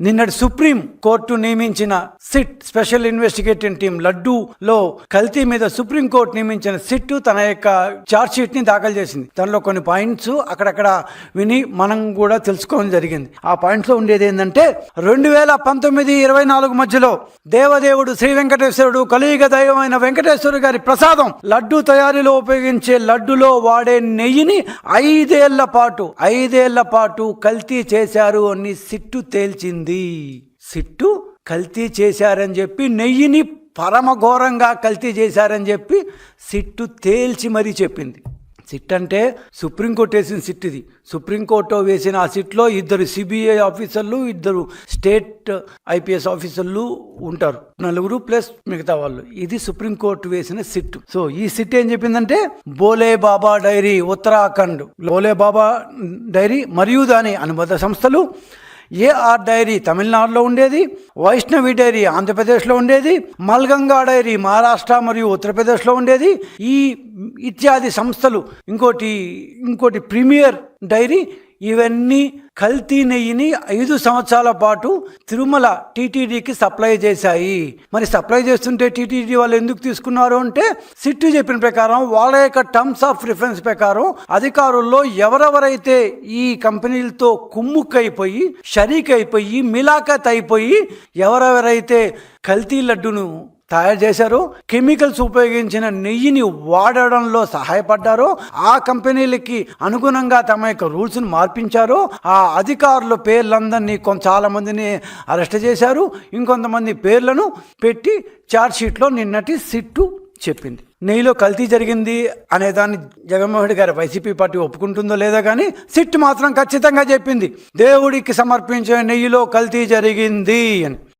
నిన్నటి supreme court నియమించిన SIT special investigating team లడ్డూలో కల్తీ మీద సుప్రీం కోర్టు నియమించిన సిట్ తన యొక్క చార్జ్ షీట్ని దాఖలు చేసింది. దానిలో కొన్ని పాయింట్స్ అక్కడక్కడ విని మనం కూడా తెలుసుకోవడం జరిగింది. ఆ పాయింట్స్లో ఉండేది ఏంటంటే రెండు వేల పంతొమ్మిది ఇరవై నాలుగు మధ్యలో దేవదేవుడు శ్రీ వెంకటేశ్వరుడు కలియుగ దైవమైన వెంకటేశ్వరు గారి ప్రసాదం లడ్డు తయారీలో ఉపయోగించే లడ్డులో వాడే నెయ్యిని ఐదేళ్ళ పాటు ఐదేళ్ళ పాటు కల్తీ చేశారు అని సిట్టు తేల్చింది. సిట్టు కల్తీ చేశారని చెప్పి నెయ్యిని పరమఘోరంగా కల్తీ చేశారని చెప్పి సిట్టు తేల్చి మరీ చెప్పింది. సిట్ అంటే సుప్రీంకోర్టు వేసిన సిట్ ఇది సుప్రీంకోర్టు వేసిన ఆ సిట్లో ఇద్దరు సిబిఐ ఆఫీసర్లు ఇద్దరు స్టేట్ ఐపీఎస్ ఆఫీసర్లు ఉంటారు. నలుగురు ప్లస్ మిగతా వాళ్ళు. ఇది సుప్రీంకోర్టు వేసిన సిట్ సో ఈ సిట్ ఏం చెప్పిందంటే బోలే బాబా డైరీ ఉత్తరాఖండ్. బోలే బాబా డైరీ మరియు దాని అనుబంధ సంస్థలు ఏఆర్ డైరీ తమిళనాడులో ఉండేది వైష్ణవి డైరీ ఆంధ్రప్రదేశ్లో ఉండేది మల్గంగా డైరీ మహారాష్ట్ర మరియు ఉత్తరప్రదేశ్లో ఉండేది. ఈ ఇత్యాది సంస్థలు ఇంకోటి ఇంకోటి ప్రీమియర్ డైరీ ఇవన్నీ కల్తీ నెయ్యిని ఐదు సంవత్సరాల పాటు తిరుమల టీటీడీకి సప్లై చేశాయి. మరి సప్లై చేస్తుంటే టీటీడీ వాళ్ళు ఎందుకు తీసుకున్నారు అంటే సిట్టు చెప్పిన ప్రకారం వాళ్ళ యొక్క టర్మ్స్ ఆఫ్ రిఫరెన్స్ ప్రకారం అధికారుల్లో ఎవరెవరైతే ఈ కంపెనీలతో కుమ్ముక్కైపోయి షరీక్ అయిపోయి మిలాఖత్ అయిపోయి ఎవరెవరైతే కల్తీ లడ్డును తయారు చేశారు. కెమికల్స్ ఉపయోగించిన నెయ్యిని వాడడంలో సహాయపడ్డారు. ఆ కంపెనీలకి అనుగుణంగా తమ యొక్క రూల్స్ని మార్పించారు. ఆ అధికారుల పేర్లందరినీ కొంత చాలా మందిని అరెస్ట్ చేశారు. ఇంకొంతమంది పేర్లను పెట్టి చార్జ్షీట్లో నిన్నటి సిట్టు చెప్పింది. నెయ్యిలో కల్తీ జరిగింది అనే దాన్ని జగన్మోహన్ రెడ్డి గారి వైసీపీ పార్టీ ఒప్పుకుంటుందో లేదో కానీ సిట్ మాత్రం ఖచ్చితంగా చెప్పింది. దేవుడికి సమర్పించే నెయ్యిలో కల్తీ జరిగింది అని.